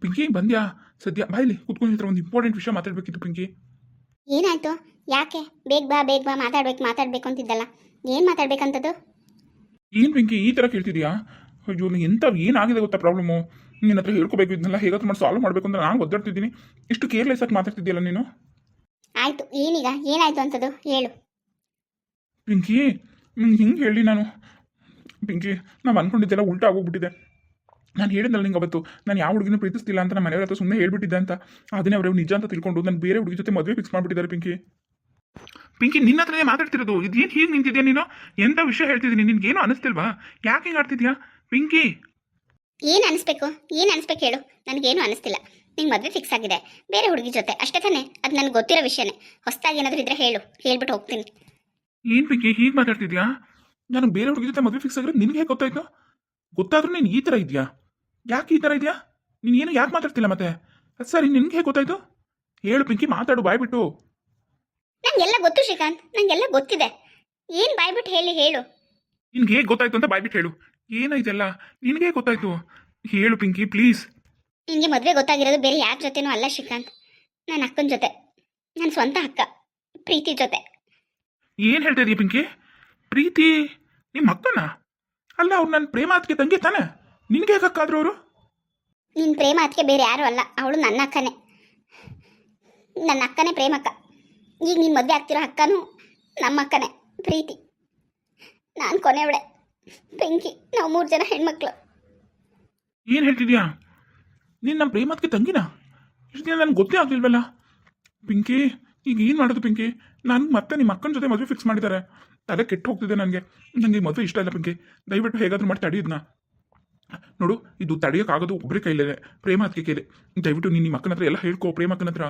ಪಿಂಕಿ ಬಂದ್ಯಾ? ಸದ್ಯ ಬಾಯ್ಲಿ ಕುತ್ಕೊಂಡು ಹತ್ರ ಒಂದು ಇಂಪಾರ್ಟೆಂಟ್ ವಿಷಯ ಮಾತಾಡ್ಬೇಕಿತ್ತು ಪಿಂಕಿ. ಏನಾಯ್ತು? ಯಾಕೆ? ಬೇಗ ಬಾ ಬೇಗ ಬಾ ಮಾತಾಡ್ಬೇಕು ಮಾತಾಡ್ಬೇಕು ಅಂತಿದ್ದಲ್ಲ. ಏನು ಮಾತಾಡ್ಬೇಕಂತದ್ದು? ಏನು ಪಿಂಕಿ ಈ ಥರ ಕೇಳ್ತಿದ್ಯಾ? ಅಯ್ಯೋ ನೀನು ಎಂಥ ಏನಾಗಿದೆ ಗೊತ್ತಾ ಪ್ರಾಬ್ಲಮು? ನಿನ್ನ ಹತ್ರ ಹೇಳ್ಕೋಬೇಕು ಇದನ್ನೆಲ್ಲ ಹೇಗಾದ್ರು ಮಾಡಿ ಸಾಲ್ವ್ ಮಾಡಬೇಕು ಅಂತ ನಾನು ಒದ್ದಾಡ್ತಿದ್ದೀನಿ. ಇಷ್ಟು ಕೇರ್ಲೆಸ್ ಆಗಿ ಮಾತಾಡ್ತಿದ್ದೀಯಲ್ಲ ನೀನು? ಆಯ್ತು ಏನೀಗ? ಏನಾಯ್ತು ಅಂತದ್ದು ಹೇಳು. ಪಿಂಕಿ ಹಿಂಗೆ ಹೇಳಿ ನಾನು. ಪಿಂಕಿ ನಾವು ಅನ್ಕೊಂಡಿದ್ದೆಲ್ಲ ಉಲ್ಟಾ ಆಗೋಗ್ಬಿಟ್ಟಿದೆ. ನಾನು ಹೇಳಿದ್ನಲ್ಲ ನಿಂಗೆ ಅವತ್ತು ನಾನು ಯಾವ ಹುಡುಗಿನೂ ಪ್ರೀತಿಸ್ತಿಲ್ಲ ಅಂತ ನಮ್ಮ ಮನೆಯವ್ರ ಹತ್ರ ಸುಮ್ಮನೆ ಹೇಳ್ಬಿಟ್ಟಿದ್ದೆ ಅಂತ. ಅದನ್ನೇ ಅವರು ನಿಜ ಅಂತ ತಿಳ್ಕೊಂಡು ನಾನು ಬೇರೆ ಹುಡುಗಿ ಜೊತೆ ಮದುವೆ ಫಿಕ್ಸ್ ಮಾಡಿಬಿಟ್ಟಿದ್ದಾರೆ ಪಿಂಕಿ. ಪಿಂಕಿ ನಿನ್ನ ಹತ್ರನೇ ಮಾತಾಡ್ತಿರೋದು. ಇದೇನು ಹೀಗೆ ನಿಂತಿದ್ಯಾ ನೀನು? ಎಂಥ ವಿಷಯ ಹೇಳ್ತಿದ್ದೀನಿ? ನಿನ್ಗೇನು ಅನಿಸ್ತಿಲ್ವಾ? ಯಾಕೆ ಹಿಂಗೆ ಆಡ್ತಿದ್ಯಾ? ಪಿಂಕಿ! ಏನು ಅನಿಸ್ಬೇಕು? ಏನು ಅನಿಸ್ಬೇಕು ಹೇಳು. ನನಗೇನು ಅನಿಸ್ತಿಲ್ಲ. ನಿಂಗೆ ಮದುವೆ ಫಿಕ್ಸ್ ಆಗಿದೆ. ಬೇರೆ ಹುಡುಗಿ ಜೊತೆ. ಅಷ್ಟೇ ತಾನೇ. ಅದು ನನಗೆ ಗೊತ್ತಿರೋ ವಿಷಯನೇ. ಹೊಸದಾಗಿ ಏನಾದರೂ ಇದ್ರೆ ಹೇಳು. ಹೇಳ್ಬಿಟ್ಟು ಹೋಗ್ತೀನಿ. ಏನು ಪಿಂಕಿ ಹೀಗೆ ಮಾತಾಡ್ತಿದ್ಯಾ? ನಾನು ಬೇರೆ ಹುಡುಗಿ ಜೊತೆ ಮದುವೆ ಫಿಕ್ಸ್ ಆಗಿರೋದು ನಿನಗೆ ಹೇಗೆ ಗೊತ್ತಾಯ್ತು? ಗೊತ್ತಾದ್ರೂ ನೀನು ಈ ಥರ ಇದೆಯಾ? ಯಾಕೆ ಈ ಥರ ಇದೆಯಾ? ನೀನು ಏನು ಯಾಕೆ ಮಾತಾಡ್ತಿಲ್ಲ ಮತ್ತೆ? ಅದು ಸರಿ ನಿನ್ಗೆ ಹೇಗೆ ಗೊತ್ತಾಯ್ತು? ಹೇಳು ಪಿಂಕಿ ಮಾತಾಡು ಬಾಯ್ಬಿಟ್ಟು. ನಂಗೆಲ್ಲ ಗೊತ್ತು ಶ್ರೀಕಾಂತ್ ನಂಗೆಲ್ಲ ಗೊತ್ತಿದೆ. ಏನು ಬಾಯ್ಬಿಟ್ಟು ಹೇಳಿ ಹೇಳು. ನಿನ್ಗೆ ಹೇಗೆ ಗೊತ್ತಾಯ್ತು ಅಂತ ಬಾಯ್ಬಿಟ್ಟು ಹೇಳು. ಏನಾಯ್ತಲ್ಲ ನಿನಗೆ ಗೊತ್ತಾಯ್ತು? ಹೇಳು ಪಿಂಕಿ ಪ್ಲೀಸ್. ನಿನಗೆ ಮದುವೆ ಗೊತ್ತಾಗಿರೋದು ಬೇರೆ ಯಾರ ಜೊತೆನೂ ಅಲ್ಲ ಶ್ರೀಕಾಂತ್. ನನ್ನ ಅಕ್ಕನ ಜೊತೆ. ನನ್ನ ಸ್ವಂತ ಅಕ್ಕ ಪ್ರೀತಿ ಜೊತೆ. ಏನು ಹೇಳ್ತಾ ಇದೀಯ ಪಿಂಕಿ? ಪ್ರೀತಿ ನಿಮ್ಮ ಅಕ್ಕನ? ಅಲ್ಲ ಅವ್ರು ನನ್ನ ಪ್ರೇಮ ಅದಕ್ಕೆ ತಂಗಿ ತಾನೆ? ನಿನಗೆ ಅಕ್ಕಾದ್ರು ಅವರು? ನಿನ್ನ ಪ್ರೇಮ ಅದಕ್ಕೆ ಬೇರೆ ಯಾರೂ ಅಲ್ಲ. ಅವಳು ನನ್ನ ಅಕ್ಕನೇ. ನನ್ನ ಅಕ್ಕನೇ ಪ್ರೇಮಕ್ಕ. ಈಗ ನೀನು ಮದುವೆ ಆಗ್ತಿರೋ ಅಕ್ಕನೂ ನಮ್ಮ ಅಕ್ಕನೇ. ಪ್ರೀತಿ. ನಾನು ಕೊನೆಯವಳೆ. ಬೆಂಕಿ. ನಾವು ಮೂರು ಜನ ಹೆಣ್ಮಕ್ಳು. ಏನು ಹೇಳ್ತಿದ್ಯಾ? ನೀನು ನಮ್ಮ ಪ್ರೇಮಕ್ಕೆ ತಂಗಿನ? ಇಷ್ಟು ದಿನ ನನಗೆ ಗೊತ್ತೇ ಆಗ್ಲಿಲ್ವಲ್ಲ? ಪಿಂಕಿ ಈಗ ಏನು ಮಾಡೋದು ಪಿಂಕಿ? ನಾನು ಮತ್ತೆ ನಿಮ್ಮ ಅಕ್ಕನ ಜೊತೆ ಮದುವೆ ಫಿಕ್ಸ್ ಮಾಡಿದ್ದಾರೆ ತಲೆ ಕೆಟ್ಟು ಹೋಗ್ತಿದೆ ನನಗೆ. ನನಗೆ ಮದುವೆ ಇಷ್ಟ ಇಲ್ಲ ಪಿಂಕಿ. ದಯವಿಟ್ಟು ಹೇಗಾದರೂ ಮಾಡಿ ತಡೆಯೋದನ್ನ ನೋಡು ಇದು ತಡೆಯೋಕ್ಕಾಗೋದು ಒಬ್ಬರೇ ಕೈಲೇ ಪ್ರೇಮ ಅದಕ್ಕೆ ಕೈಲಿ ದಯವಿಟ್ಟು ನೀನು ನಿಮ್ಮ ಅಕ್ಕನ ಹತ್ರ ಎಲ್ಲ ಹೇಳ್ಕೊ ಪ್ರೇಮಕ್ಕನ ಹತ್ರ.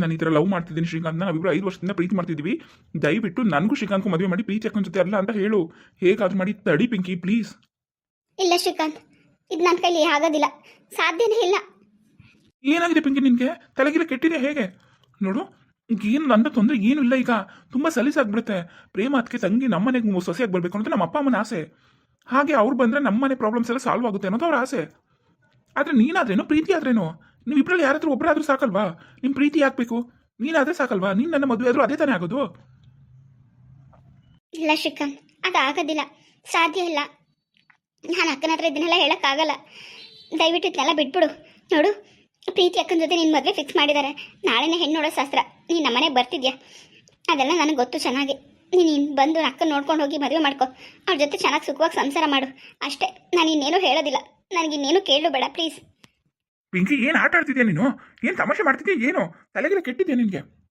ನಾನು ಈ ಥರ ಲವ್ ಮಾಡ್ತಿದ್ದೀನಿ ಶ್ರೀಕಾಂತ್ ನಾವಿಬ್ಬರು ಐದು ವರ್ಷದಿಂದ ಪ್ರೀತಿ ಮಾಡ್ತಿದ್ದೀವಿ ದಯವಿಟ್ಟು ನನಗೂ ಶ್ರೀಕಾಂತ್ಗೂ ಮದುವೆ ಮಾಡಿ ಪ್ರೀತಿ ಅಕ್ಕನ ಜೊತೆ ಅಲ್ಲ ಅಂತ ಹೇಳು. ಹೇಗಾದ್ರೂ ಮಾಡಿ ತಡಿ ಪಿಂಕಿ ಪ್ಲೀಸ್. ಇಲ್ಲ ಶ್ರೀಕಾಂತ್ ಇದು ನನ್ನ ಕೈಲಿ ಆಗೋದಿಲ್ಲ. ಸಾಧ್ಯನೇ ಇಲ್ಲ. ಏನಾಗಿದೆ ಪಿಂಕಿ ನಿನಗೆ? ತಲೆಗಿರ ಕೆಟ್ಟಿದೆ ಹೇಗೆ? ನೋಡು ಏನು ನನ್ನ ತೊಂದರೆ ಏನೂ ಇಲ್ಲ ಈಗ. ತುಂಬ ಸಲೀಸಾಗ್ಬಿಡುತ್ತೆ. ಪ್ರೇಮ ಅದಕ್ಕೆ ತಂಗಿ ನಮ್ಮನೆಗೆ ಸೊಸೆಯಾಗಿ ಬರಬೇಕು ಅಂತ ನಮ್ಮ ಅಪ್ಪ ಅಮ್ಮನ ಆಸೆ. ಹಾಗೆ ಅವ್ರು ಬಂದರೆ ನಮ್ಮನೆ ಪ್ರಾಬ್ಲಮ್ಸ್ ಎಲ್ಲ ಸಾಲ್ವ್ ಆಗುತ್ತೆ ಅನ್ನೋದು ಅವ್ರ ಆಸೆ. ಆದರೆ ನೀನಾದ್ರೇನು, ಪ್ರೀತಿ ಆದ್ರೇನು? ನೀವು ಇಬ್ಬರಲ್ಲಿ ಯಾರಾದರೂ ಒಬ್ಬರಾದ್ರೂ ಸಾಕಲ್ವಾ? ನಿಮ್ಮ ಪ್ರೀತಿ ಯಾಕಬೇಕು? ನೀನಾದರೆ ಸಾಕಲ್ವಾ? ನೀನು ನನ್ನ ಮದುವೆ ಆದರೂ ಅದೇ ತಾನೇ ಆಗೋದು. ಇಲ್ಲ ಶ್ರೀಕಾಂತ್ ಅದು ಆಗೋದಿಲ್ಲ ಸಾಧ್ಯ ಇಲ್ಲ. ನಾನು ಅಕ್ಕನ ಹತ್ರ ಇದನ್ನೆಲ್ಲ ಹೇಳೋಕ್ಕಾಗಲ್ಲ. ದಯವಿಟ್ಟು ಇದನ್ನೆಲ್ಲ ಬಿಟ್ಬಿಡು. ನೋಡು, ಪ್ರೀತಿ ಅಕ್ಕನ ಜೊತೆ ನಿನ್ನ ಮದುವೆ ಫಿಕ್ಸ್ ಮಾಡಿದ್ದಾರೆ ನಾಳೆನೇ ಹೆಣ್ಣು ನೋಡೋ ಶಾಸ್ತ್ರ. ನೀನು ನಮ್ಮನೆಗೆ ಬರ್ತಿದ್ಯಾ? ಅದೆಲ್ಲ ನನಗೆ ಗೊತ್ತು ಚೆನ್ನಾಗಿ. ನೀನು ಬಂದು ಅಕ್ಕ ನೋಡ್ಕೊಂಡು ಹೋಗಿ ಮದುವೆ ಮಾಡ್ಕೊ. ಅವ್ರ ಜೊತೆ ಚೆನ್ನಾಗಿ ಸುಖವಾಗಿ ಸಂಸಾರ ಮಾಡು. ಅಷ್ಟೇ, ನಾನು ಇನ್ನೇನು ಹೇಳೋದಿಲ್ಲ. ನನಗೆ ಇನ್ನೇನು ಕೇಳು ಬೇಡ, ಪ್ಲೀಸ್. ಪಿಂಕಿ, ಏನು ಆಟ ಆಡ್ತಿದ್ಯಾ ನೀನು? ಏನು ತಮಾಷೆ ಮಾಡ್ತಿದ್ಯಾ, ಏನು? ತಲೆಗೆಲ್ಲ ಕೆಟ್ಟಿದ್ಯಾ ನಿನಗೆ?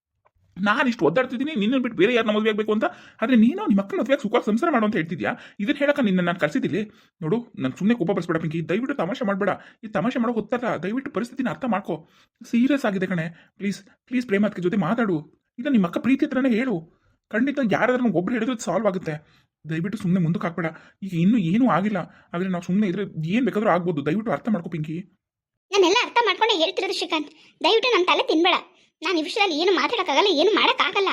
ನಾನು ಇಷ್ಟು ಒದ್ದಾಡ್ತಿದ್ದೀನಿ ನಿನ್ನ ಬಿಟ್ಟು ಬೇರೆ ಯಾರನ್ನ ಮದುವೆ ಆಗಬೇಕು ಅಂತ. ಆದರೆ ನೀನು ನಿಮ್ಮ ಮಕ್ಕಳ ಮದುವೆ ಸುಖವಾಗಿ ಸಂಸಾರ ಮಾಡು ಅಂತ ಹೇಳ್ತಿದ್ಯಾ? ಇದನ್ನ ಹೇಳಕ್ಕೆ ನಿನ್ನ ನಾನು ಕರೆಸಿದ್ದೀನಿ ನೋಡು ನಾನು ಸುಮ್ಮನೆ ಕೋಪ ಬರ್ಸ್ಬೇಡ ಪಿಂಕಿ. ದಯವಿಟ್ಟು ತಮಾಷೆ ಮಾಡಬೇಡ. ಈ ತಮಾಷೆ ಮಾಡೋ ಗೊತ್ತಲ್ಲ ದಯವಿಟ್ಟು ಪರಿಸ್ಥಿತಿನ ಅರ್ಥ ಮಾಡ್ಕೋ. ಸೀರಿಯಸ್ ಆಗಿದೆ ಕಣೆ. ಪ್ಲೀಸ್ ಪ್ಲೀಸ್ ಪ್ರೇಮ ಜೊತೆ ಮಾತಾಡು. ಇದು ನಿಮ್ಮ ಅಕ್ಕ ಪ್ರೀತಿ ಹತ್ರನೇ ಹೇಳು. ಖಂಡಿತ ಯಾರಾದ್ರೂ ಒಬ್ರು ಹಿಡಿದ್ರೆ ಸಾಲ್ವ್ ಆಗುತ್ತೆ. ದಯವಿಟ್ಟು ಸುಮ್ಮನೆ ಮುಂದಕ್ಕೆ ಹಾಕ್ಬೇಡ. ಈಗ ಇನ್ನೂ ಏನೂ ಆಗಿಲ್ಲ. ಆದರೆ ನಾವು ಸುಮ್ಮನೆ ಇದ್ರೆ ಏನು ಬೇಕಾದ್ರೂ ಆಗ್ಬೋದು. ದಯವಿಟ್ಟು ಅರ್ಥ ಮಾಡ್ಕೋ ಪಿಂಕಿ. ನಾನೆಲ್ಲ ಅರ್ಥ ಮಾಡ್ಕೊಂಡೆ ಹೇಳ್ತಿರೋದು ಶ್ರೀಕಾಂತ್. ದಯವಿಟ್ಟು ನನ್ನ ತಲೆ ತಿನ್ಬೇಡ. ನಾನು ಈ ವಿಷಯದಲ್ಲಿ ಏನು ಮಾತಾಡೋಕ್ಕಾಗಲ್ಲ ಏನು ಮಾಡೋಕ್ಕಾಗಲ್ಲ.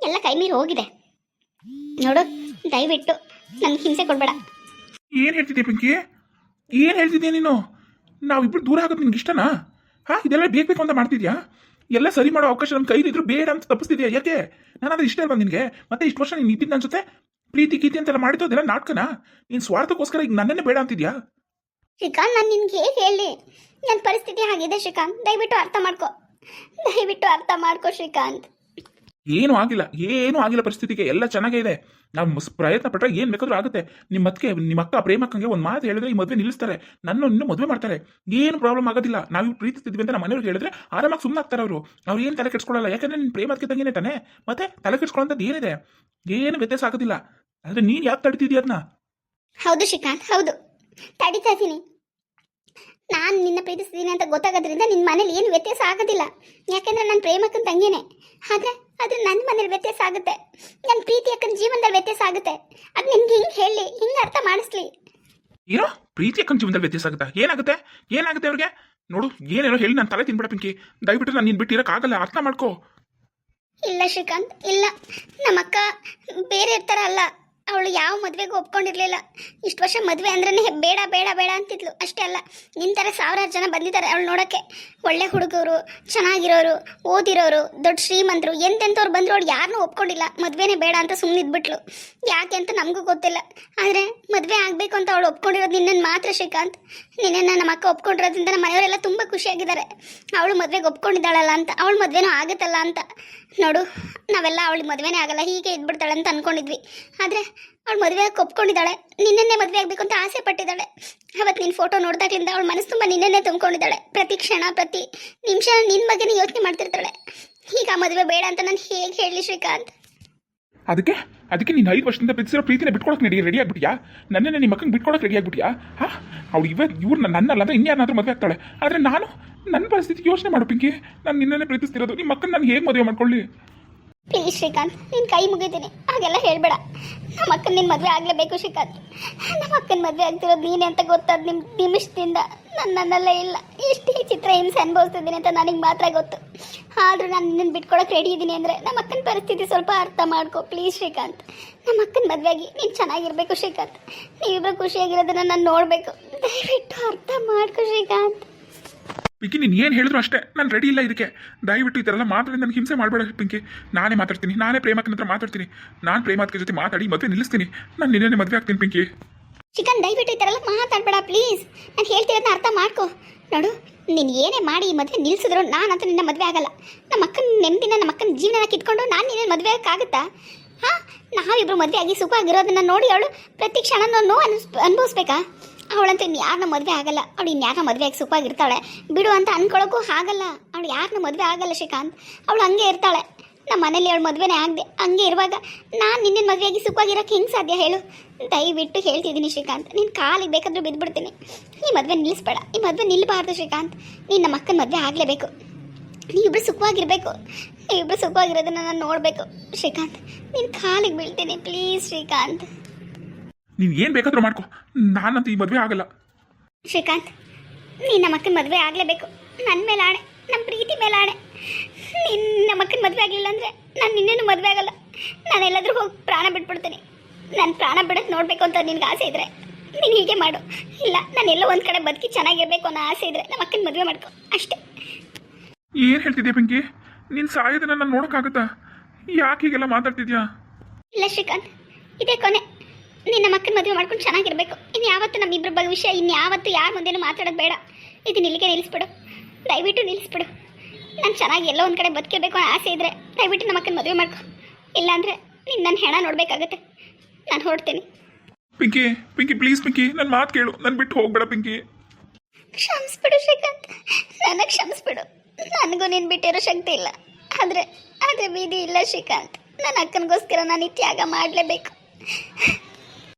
ಎಲ್ಲ ಕೈ ಮೀರಿ ಹೋಗಿದೆ. ನೋಡು ದಯವಿಟ್ಟು ನನ್ಗೆ ಹಿಂಸೆ ಕೊಡ್ಬೇಡ. ಏನು ಹೇಳ್ತಿದ್ದೆ ಪಿಂಕಿ? ಏನು ಹೇಳ್ತಿದ್ದೆ ನೀನು? ನಾವಿಬ್ರು ದೂರ ಆಗೋದು ನಿನ್ಗೆ ಇಷ್ಟನಾ? ಹಾಂ ಇದೆಲ್ಲ ಬೇಕು ಬೇಕು ಅಂತ ಮಾಡ್ತಿದ್ಯಾ? ಎಲ್ಲ ಸರಿ ಮಾಡೋ ಅವಕಾಶ ನಮ್ಮ ಕೈಲಿದ್ರು ಬೇಡ ಅಂತ ತಪ್ಪಿಸ್ತಿದ್ಯಾ? ಯಾಕೆ? ನಾನು ಅದ್ರ ಇಷ್ಟ ಅಲ್ವಾ ನಿನಗೆ? ಮತ್ತೆ ಇಷ್ಟು ವರ್ಷ ನೀನು ಇದ್ದಿದ್ದು ನನ್ನ ಜೊತೆ? ಪ್ರೀತಿ ಗೀತಿ ಅಂತೆಲ್ಲ ಮಾಡಿದ್ದು ಅದೆಲ್ಲ ನಾಟಕನಾ? ನೀನು ಸ್ವಾರ್ಥಕ್ಕೋಸ್ಕರ ಈಗ ನನ್ನನ್ನೇ ಬೇಡ ಅಂತಿದ್ಯಾ? ಶ್ರೀಕಾಂತ್, ನಾನು ನಿನ್ಗೆ ಹೇಗೆ ಹೇಳಿ ನನ್ನ ಪರಿಸ್ಥಿತಿ ಹಾಗಿದೆ ಶ್ರೀಕಾಂತ್. ದಯವಿಟ್ಟು ಅರ್ಥ ಮಾಡ್ಕೋ. ದಯವಿಟ್ಟು ಅರ್ಥ ಮಾಡ್ಕೋ ಶ್ರೀಕಾಂತ್. ಏನೂ ಆಗಿಲ್ಲ ಏನೂ ಆಗಿಲ್ಲ ಪರಿಸ್ಥಿತಿಗೆ, ಎಲ್ಲ ಚೆನ್ನಾಗೇ ಇದೆ. ನಾವು ಪ್ರಯತ್ನ ಪಟ್ಟರೆ ಏನು ಬೇಕಾದ್ರೂ ಆಗುತ್ತೆ. ನಿಮ್ಮ ಅದಕ್ಕೆ ನಿಮ್ಮ ಅಕ್ಕ, ಪ್ರೇಮಕ್ಕಂಗೆ ಒಂದು ಮಾತು ಹೇಳಿದ್ರೆ ಈ ಮದುವೆ ನಿಲ್ಲಿಸ್ತಾರೆ. ನನ್ನ ಇನ್ನೂ ಮದುವೆ ಮಾಡ್ತಾರೆ. ಏನು ಪ್ರಾಬ್ಲಮ್ ಆಗೋದಿಲ್ಲ. ನಾವು ಪ್ರೀತಿಸ್ತಿದ್ವಿ ಅಂತ ನಮ್ಮ ಮನೆಯವ್ರಿಗೆ ಹೇಳಿದ್ರೆ ಆರಾಮಾಗಿ ಸುಮ್ಮನೆ ಆಗ್ತಾರೆ ಅವರು. ಅವ್ರು ಏನು ತಲೆ ಕೆಡ್ಸ್ಕೊಳ್ಳಲ್ಲ ಯಾಕಂದ್ರೆ ನಿನ್ನ ಪ್ರೇಮಕ್ಕೆ ತಂಗಿನೇ ತಾನೆ. ಮತ್ತೆ ತಲೆ ಕೆಡ್ಸ್ಕೊಳ್ಳೋಂಥದ್ದು ಏನಿದೆ? ಏನು ವ್ಯತ್ಯಾಸ ಆಗೋದಿಲ್ಲ. ಆದರೆ ನೀನು ಯಾಕೆ ತಡೀತಿದೀಯ ಅದನ್ನ ಹೌದು ಶ್ರೀಕಾಂತ್, ಹೌದು. ತಡಿತಾ ಇದ್ದೀನಿ. ನಾನು ನಿನ್ನ ಪ್ರೀತಿಸ್ತೀನಿ ಅಂತ ಗೊತ್ತಾಗೋದ್ರಿಂದ ನಿನ್ನ ಮನೇಲಿ ಏನು ವ್ಯತ್ಯಾಸ ಆಗೋದಿಲ್ಲ. ಯಾಕೆಂದ್ರೆ ನನ್ನ ಪ್ರೇಮಕ್ಕನ ತಂಗಿನೇ. ಆದರೆ ಅದು ನನ್ನ ಮನೇಲಿ ವ್ಯತ್ಯಾಸ ಆಗುತ್ತೆ. ನನ್ನ ಪ್ರೀತಿ ಅಕ್ಕನ ಜೀವನದಲ್ಲಿ ವ್ಯತ್ಯಾಸ ಆಗುತ್ತೆ. ಅದು ನಿನ್ಗೆ ಹಿಂಗೆ ಹೇಳಿ ಹಿಂಗೆ ಅರ್ಥ ಮಾಡಿಸ್ಲಿ. ಏನೋ ಪ್ರೀತಿ ಅಕ್ಕನ ಜೀವನದಲ್ಲಿ ವ್ಯತ್ಯಾಸ ಆಗುತ್ತಾ? ಏನಾಗುತ್ತೆ? ಏನಾಗುತ್ತೆ ಅವ್ರಿಗೆ? ನೋಡು ಏನೇನೋ ಹೇಳಿ ನಾನು ತಲೆ ತಿನ್ಬಿಡ ಪಿಂಕಿ. ದಯವಿಟ್ಟು ನಾನು ನಿನ್ ಬಿಟ್ಟು ಆಗಲ್ಲ ಅರ್ಥ ಮಾಡ್ಕೋ. ಇಲ್ಲ ಶ್ರೀಕಾಂತ್ ಇಲ್ಲ. ನಮ್ಮಕ್ಕ ಬೇರೆ ಇರ್ತಾರ ಅಲ್ಲ. ಅವಳು ಯಾವ ಮದುವೆಗೂ ಒಪ್ಕೊಂಡಿರ್ಲಿಲ್ಲ. ಇಷ್ಟು ವರ್ಷ ಮದುವೆ ಅಂದ್ರೆ ಬೇಡ ಬೇಡ ಬೇಡ ಅಂತಿದ್ಲು. ಅಷ್ಟೇ ಅಲ್ಲ. ನಿನ್ನ ಥರ ಸಾವಿರಾರು ಜನ ಬಂದಿದ್ದಾರೆ ಅವಳು ನೋಡೋಕ್ಕೆ ಒಳ್ಳೆ ಹುಡುಗರು, ಚೆನ್ನಾಗಿರೋರು, ಓದಿರೋರು, ದೊಡ್ಡ ಶ್ರೀಮಂತರು, ಎಂತೆಂಥವ್ರು ಬಂದ್ರು ಅವ್ಳು ಯಾರನ್ನೂ ಒಪ್ಕೊಂಡಿಲ್ಲ. ಮದುವೆನೇ ಬೇಡ ಅಂತ ಸುಮ್ಮನೆ ಇದ್ಬಿಟ್ಲು. ಯಾಕೆ ಅಂತ ನಮಗೂ ಗೊತ್ತಿಲ್ಲ. ಆದರೆ ಮದುವೆ ಆಗಬೇಕು ಅಂತ ಅವಳು ಒಪ್ಕೊಂಡಿರೋದು ನಿನ್ನನ್ನು ಮಾತ್ರ, ಶ್ರೀಕಾಂತ್. ನಿನ್ನನ್ನು ನಮ್ಮ ಅಕ್ಕ ಒಪ್ಕೊಂಡಿರೋದ್ರಿಂದ ನಮ್ಮ ಮನೆಯವರೆಲ್ಲ ತುಂಬ ಖುಷಿಯಾಗಿದ್ದಾರೆ. ಅವಳು ಮದುವೆಗೆ ಒಪ್ಕೊಂಡಿದ್ದಾಳಲ್ಲ ಅಂತ, ಅವಳು ಮದುವೆನೂ ಆಗುತ್ತಲ್ಲ ಅಂತ. ನೋಡು, ನಾವೆಲ್ಲ ಅವಳಿಗೆ ಮದುವೆನೇ ಆಗಲ್ಲ, ಹೀಗೆ ಇದ್ಬಿಡ್ತಾಳೆ ಅಂತ ಅನ್ಕೊಂಡಿದ್ವಿ. ಆದರೆ ಅವಳು ಮದುವೆ ಒಪ್ಕೊಂಡಿದ್ದಾಳೆ. ನಿನ್ನನ್ನೇ ಮದುವೆ ಆಗಬೇಕು ಅಂತ ಆಸೆ ಪಟ್ಟಿದ್ದಾಳೆ. ಅವತ್ತು ನಿನ್ನ ಫೋಟೋ ನೋಡ್ದಾಗ್ಲಿಂದ ಅವಳು ಮನಸ್ಸು ತುಂಬ ನಿನ್ನನ್ನೇ ತುಂಬಿಕೊಂಡಿದ್ದಾಳೆ. ಪ್ರತಿ ಕ್ಷಣ, ಪ್ರತಿ ನಿಮಿಷ ನಿನ್ನ ಬಗ್ಗೆನೇ ಯೋಚನೆ ಮಾಡ್ತಿರ್ತಾಳೆ. ಈಗ ಮದುವೆ ಬೇಡ ಅಂತ ನಾನು ಹೇಗೆ ಹೇಳಿ ಶ್ರೀಕಾಂತ್? ಅದಕ್ಕೆ? ಅದಕ್ಕೆ ನೀನು ಐದು ವರ್ಷದಿಂದ ಪ್ರೀತಿಸಿರೋ ಪ್ರೀತಿನ ಬಿಟ್ಕೊಳಕ್ಕೆ ರೆಡಿ ರೆಡಿ ಆಗ್ಬಿಟ್ಟಿಯಾ ನನ್ನನ್ನೇ ನಿಮ್ಮ ಮಕ್ಕಂಗೆ ಬಿಟ್ಕೊಳಕ್ಕೆ ರೆಡಿ ಆಗ್ಬಿಟ್ಟಿಯಾ ಹಾ? ಅವ್ಳು ಇವತ್ತು ನನ್ನ ನನ್ನಲ್ಲ ಅಂದರೆ ಇನ್ಯಾರನ್ನಾದ್ರೂ ಮದುವೆ ಆಗ್ತಾಳೆ. ಆದರೆ ನಾನು ನನ್ನ ಪರಿಸ್ಥಿತಿ ಯೋಚನೆ ಮಾಡು ಪಿಂಕಿ. ನಾನು ನಿನ್ನನ್ನೇ ಪ್ರೀತಿಸ್ತಿರೋದು. ನಿಮ್ಮ ಮಕ್ಕಳು ನಾನು ಹೇಗೆ ಮದುವೆ ಮಾಡ್ಕೊಳ್ಳಿ? ಪ್ಲೀಸ್ ಶ್ರೀಕಾಂತ್ ನಿನ್ನ ಕೈ ಮುಗಿತೀನಿ. ಹಾಗೆಲ್ಲ ಹೇಳಬೇಡ. ನಮ್ಮ ಅಕ್ಕನ ನಿನ್ನ ಮದುವೆ ಆಗಲೇಬೇಕು ಶ್ರೀಕಾಂತ್ ನಮ್ಮ ಅಕ್ಕನ ಮದುವೆ ಆಗ್ತಿರೋದು ನೀನೇ ಅಂತ ಗೊತ್ತಾದ ನಿಮ್ಮ ನಿಮಿಷದಿಂದ. ನನ್ನ ನನ್ನಲ್ಲೇ ಇಲ್ಲ. ಈ ಚಿತ್ರ ಹಿಂಸೆ ಅನುಭವಿಸ್ತಿದ್ದೀನಿ ಅಂತ ನನಗೆ ಮಾತ್ರ ಗೊತ್ತು. ಆದರೂ ನಾನು ನಿನ್ನನ್ನು ಬಿಟ್ಕೊಳಕ್ಕೆ ರೆಡಿ ಇದ್ದೀನಿ ಅಂದರೆ ನಮ್ಮ ಅಕ್ಕನ ಪರಿಸ್ಥಿತಿ ಸ್ವಲ್ಪ ಅರ್ಥ ಮಾಡ್ಕೊ ಪ್ಲೀಸ್ ಶ್ರೀಕಾಂತ್ ನಮ್ಮ ಅಕ್ಕನ ಮದುವೆಯಾಗಿ ನೀನು ಚೆನ್ನಾಗಿರ್ಬೇಕು ಶ್ರೀಕಾಂತ್ ನೀವಿಬ್ಬರು ಖುಷಿಯಾಗಿರೋದನ್ನ ನಾನು ನೋಡಬೇಕು. ದಯವಿಟ್ಟು ಅರ್ಥ ಮಾಡ್ಕೊ ಶ್ರೀಕಾಂತ್ ಪಿಂಕಿ, ನೀನು ಏನು ಹೇಳಿದ್ರು ಅಷ್ಟೇ. ನಾನು ರೆಡಿ ಇಲ್ಲ ಇದಕ್ಕೆ. ದಯವಿಟ್ಟು ಈ ಥರ ಎಲ್ಲ ಮಾತಾಡಿ, ನನಗೆ ಹಿಂಸೆ ಮಾಡಬೇಡ ಪಿಂಕಿ. ನಾನೇ ಮಾತಾಡ್ತೀನಿ, ನಾನೇ ಪ್ರೇಮಕ್ಕನ ಹತ್ರ ಮಾತಾಡ್ತೀನಿ. ನಾನು ಪ್ರೇಮಾತ್ಕ ಜೊತೆ ಮಾತಾಡಿ ಮದುವೆ ನಿಲ್ಲಿಸ್ತೀನಿ. ನಾನು ನಿನ್ನೆ ಮದುವೆ ಆಗ್ತೀನಿ ಪಿಂಕಿ. ಚಿಕನ್ ದಯವಿಟ್ಟು ಈ ಥರ ಎಲ್ಲ ಮಾತಾಡಬೇಡ ಪ್ಲೀಸ್. ನಾನು ಹೇಳ್ತಿರೋದನ್ನ ಅರ್ಥ ಮಾಡ್ಕೊ. ನೋಡು, ನೀನು ಏನೇ ಮಾಡಿ ಈ ಮದುವೆ ನಿಲ್ಸಿದ್ರು ನಾನಂತೂ ನಿನ್ನ ಮದುವೆ ಆಗಲ್ಲ. ನಮ್ಮ ಅಕ್ಕನ ನೆಮ್ಮದಿನ, ನಮ್ಮ ಅಕ್ಕನ ಜೀವನ ಕಿತ್ಕೊಂಡು ನಾನು ನಿನ್ನ ಮದುವೆ ಆಗುತ್ತಾ ಹಾಂ, ನಾವಿಬ್ರು ಮದುವೆ ಆಗಿ ಸುಖ ಆಗಿರೋದನ್ನ ನೋಡಿ ಅವಳು ಪ್ರತಿ ಕ್ಷಣನೂ ನೋವು ಅನ್ಸ್ ಅನುಭವಿಸ್ಬೇಕಾ? ಅವಳಂತೂ ಇನ್ಯಾರನ್ನ ಮದುವೆ ಆಗಲ್ಲ. ಅವಳು ಇನ್ಯಾರನ್ನ ಮದುವೆ ಆಗಿ ಸುಖವಾಗಿರ್ತಾಳೆ ಬಿಡು ಅಂತ ಅನ್ಕೊಳ್ಳೋಕ್ಕೂ ಆಗಲ್ಲ. ಅವಳು ಯಾರನ್ನ ಮದುವೆ ಆಗಲ್ಲ ಶ್ರೀಕಾಂತ್. ಅವಳು ಹಂಗೆ ಇರ್ತಾಳೆ. ನಮ್ಮ ಮನೇಲಿ ಅವಳು ಮದುವೆನೇ ಆಗದೆ. ಹಂಗೆ ಇರುವಾಗ ನಾನು ನಿನ್ನ ಮದುವೆಯಾಗಿ ಸುಖವಾಗಿರೋಕ್ಕೆ ಹೆಂಗೆ ಸಾಧ್ಯ ಹೇಳು? ದಯವಿಟ್ಟು ಹೇಳ್ತಿದ್ದೀನಿ ಶ್ರೀಕಾಂತ್. ನಿನ್ನ ಕಾಲಿಗೆ ಬೇಕಾದರೂ ಬಿದ್ದುಬಿಡ್ತೀನಿ ಈ ಮದುವೆ ನಿಲ್ಲಿಸ್ಬೇಡ. ಈ ಮದುವೆ ನಿಲ್ಲಬಾರ್ದು ಶ್ರೀಕಾಂತ್. ನೀನು ನಮ್ಮ ಅಕ್ಕನ ಮದುವೆ ಆಗಲೇಬೇಕು. ನೀವಿಬ್ಬರು ಸುಖವಾಗಿರಬೇಕು ನೀವಿಬ್ಬರು ಸುಖವಾಗಿರೋದನ್ನ ನಾನು ನೋಡಬೇಕು. ಶ್ರೀಕಾಂತ್ ನಿನ್ನ ಕಾಲಿಗೆ ಬೀಳ್ತೀನಿ. ಪ್ಲೀಸ್ ಶ್ರೀಕಾಂತ್. ನೀನು ಏನು ಬೇಕಾದರೂ ಮಾಡ್ಕೊ. ನಾನಂತೂ ಈ ಮದುವೆ ಆಗಲ್ಲ. ಶ್ರೀಕಾಂತ್ ನೀನು ನಮ್ಮ ಅಕ್ಕನ ಮದುವೆ ಆಗಲೇಬೇಕು. ನನ್ನ ಮೇಲೆ ಆಣೆ ನಮ್ಮ ಪ್ರೀತಿ ಮೇಲೆ ಆಣೆ. ನೀನು ನಮ್ಮ ಅಕ್ಕನ ಮದುವೆ ಆಗಲಿಲ್ಲ ಅಂದರೆ ನಾನು ನಿನ್ನೇನು ಮದುವೆ ಆಗಲ್ಲ. ನಾನು ಎಲ್ಲಾದ್ರೂ ಹೋಗಿ ಪ್ರಾಣ ಬಿಟ್ಬಿಡ್ತೀನಿ. ನಾನು ಪ್ರಾಣ ಬಿಡೋಕೆ ನೋಡಬೇಕು ಅಂತ ನಿನಗೆ ಆಸೆ ಇದ್ರೆ ನೀನು ಹೀಗೆ ಮಾಡು. ಇಲ್ಲ ನಾನು ಎಲ್ಲೋ ಒಂದು ಕಡೆ ಬದುಕಿ ಚೆನ್ನಾಗಿರಬೇಕು ಅನ್ನೋ ಆಸೆ ಇದ್ರೆ ನಮ್ಮ ಅಕ್ಕನ ಮದುವೆ ಮಾಡ್ಕೊ. ಅಷ್ಟೇ. ಏನು ಹೇಳ್ತಿದ್ಯಾ ಪಿಂಕಿ? ನೀನು ಸಾಯೋದನ್ನ ನಾನು ನೋಡೋಕ್ಕಾಗುತ್ತಾ? ಯಾಕೆ ಹೀಗೆಲ್ಲ ಮಾತಾಡ್ತಿದ್ಯಾ? ಇಲ್ಲ ಶ್ರೀಕಾಂತ್ ಇದೇ ಕೊನೆ. ಅಕ್ಕನ ಮದುವೆ ಮಾಡ್ಕೊಂಡು ಚೆನ್ನಾಗಿರ್ಬೇಕು. ಇನ್ನು ಯಾವತ್ತು ನಮ್ಮಿಬ್ಬರ ಭವಿಷ್ಯ ಇನ್ನು ಯಾವತ್ತು ಯಾರ ಮುಂದೆನೂ ಮಾತಾಡೋದು ಬೇಡ. ಇದನ್ನ ಇಲ್ಲಿಗೆ ನಿಲ್ಲಿಸ್ಬಿಡು. ದಯವಿಟ್ಟು ನಿಲ್ಲಿಸ್ಬಿಡು. ನಾನು ಚೆನ್ನಾಗಿ ಎಲ್ಲೋ ಒಂದು ಕಡೆ ಬದುಕಬೇಕು ಅನ್ನೋ ಆಸೆ ಇದ್ರೆ ದಯವಿಟ್ಟು ನಮ್ಮ ಅಕ್ಕನ ಮದುವೆ ಮಾಡ್ಕೊ. ಇಲ್ಲಾಂದರೆ ನೀನು ನನ್ನ ಹೆಣ ನೋಡಬೇಕಾಗತ್ತೆ. ನಾನು ಹೊರಡ್ತೀನಿ. ಪಿಂಕಿ ಪಿಂಕಿ ಪ್ಲೀಸ್ ಪಿಂಕಿ ನನ್ನ ಮಾತು ಕೇಳು. ನಾನು ಬಿಟ್ಟು ಹೋಗ್ಬೇಡ ಪಿಂಕಿ. ಕ್ಷಮಿಸ್ಬಿಡು ಶ್ರೀಕಾಂತ್. ನನಗೆ ಕ್ಷಮಿಸ್ಬಿಡು. ನನಗೂ ನೀನು ಬಿಟ್ಟಿರೋ ಶಕ್ತಿ ಇಲ್ಲ. ಆದರೆ ಆದರೆ ಬೀದಿ ಇಲ್ಲ ಶ್ರೀಕಾಂತ್. ನನ್ನ ಅಕ್ಕನಿಗೋಸ್ಕರ ನಾನು ಈ ತ್ಯಾಗ ಮಾಡಲೇಬೇಕು.